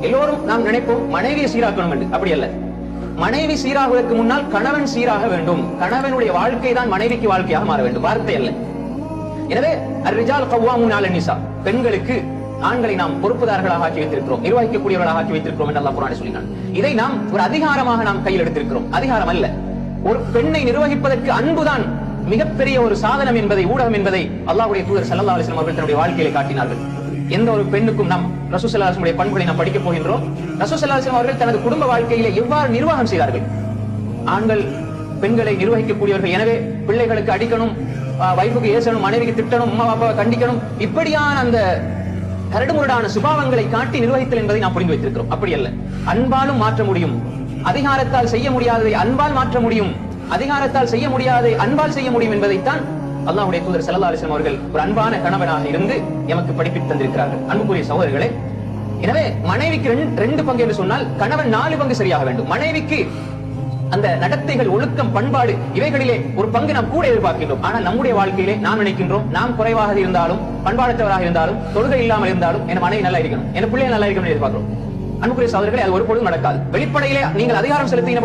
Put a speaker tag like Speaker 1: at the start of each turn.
Speaker 1: எல்லோரும் நாம் நினைப்போம் மனைவியை சீராக்கணும் என்று. அப்படி அல்ல. மனைவி சீராகுவதற்கு முன்னால் கணவன் சீராக வேண்டும். கணவனுடைய வாழ்க்கை தான் மனைவிக்கு வாழ்க்கையாக மாற வேண்டும். வார்த்தை அல்ல. எனவே அர்ரிஜால் கவ்வாமுன் அலன் நிசா. பெண்களுக்கு ஆண்களை நாம் பொறுப்புதாரர்களாக ஆக்கி வைத்திருக்கிறோம். நிர்வகிக்கக்கூடியவர்களாக ஆக்கி வைத்திருக்கிறோம் என்று அல்லாஹ் குரானை சொல்லினான். இதை நாம் ஒரு அதிகாரமாக நாம் கையில் எடுத்திருக்கிறோம். அதிகாரம் அல்ல. ஒரு பெண்ணை நிர்வகிப்பதற்கு அன்புதான் மிகப்பெரிய ஒரு சாதனம் என்பதை ஊடகம் என்பதை அல்லாஹ்வுடைய தூதர் சல்லா அலிஸ்லாம் அவர்கள் தன்னுடைய வாழ்க்கையிலே காட்டினார்கள். எந்த ஒரு பெண்ணுக்கும் நாம் ரசூல் பண்புகளை நாம் படிக்கப் போகின்றோம். ரசூல் அவர்கள் தனது குடும்ப வாழ்க்கையில எவ்வாறு நிர்வாகம் செய்தார்கள்? ஆண்கள் பெண்களை நிர்வகிக்கக்கூடியவர்கள். எனவே பிள்ளைகளுக்கு அடிக்கணும் வைஃபுக்கு ஏசணும் மனைவிக்கு திட்டணும் அம்மா பாப்பாவை கண்டிக்கணும். இப்படியான அந்த கரடுமுரடான சுபாவங்களை காட்டி நிர்வகித்தல் என்பதை நாம் புரிந்து வைத்திருக்கிறோம். அப்படி அல்ல. அன்பாலும் மாற்ற முடியும். அதிகாரத்தால் செய்ய முடியாததை அன்பால் மாற்ற முடியும். அதிகாரத்தால் செய்ய முடியாததை அன்பால் செய்ய முடியும் என்பதைத்தான் அல்லாவுடைய தூதர் ஸல்லல்லாஹு அலைஹி அவர்கள் ஒரு அன்பான கணவனாக இருந்து எமக்கு படிப்பித்து தந்திருக்கிறார்கள். அன்புக்குரிய சகோதரர்களே எனவே மனைவிக்கு ரெண்டு- பங்கு என்று சொன்னால் கணவன் நாலு பங்கு சரியாக வேண்டும். மனைவிக்கு அந்த நடத்தைகள் ஒழுக்கம் பண்பாடு இவைகளிலே ஒரு பங்கு நாம் கூட எதிர்பார்க்கின்றோம். ஆனால் நம்முடைய வாழ்க்கையிலே நாம் நினைக்கின்றோம் நாம் குறைவாக இருந்தாலும் பண்பாடற்றவராக இருந்தாலும் தொழுகை இல்லாமல் இருந்தாலும் என் மனைவி நல்லா இருக்கணும் என் பிள்ளைகள் நல்லா இருக்கணும் எதிர்பார்க்கிறோம். அன்புக்குரிய சகோதரர்களே அது ஒரு பொழுதும் நடக்காது. வெளிப்படையிலே நீங்கள் அதிகாரம் செலுத்தின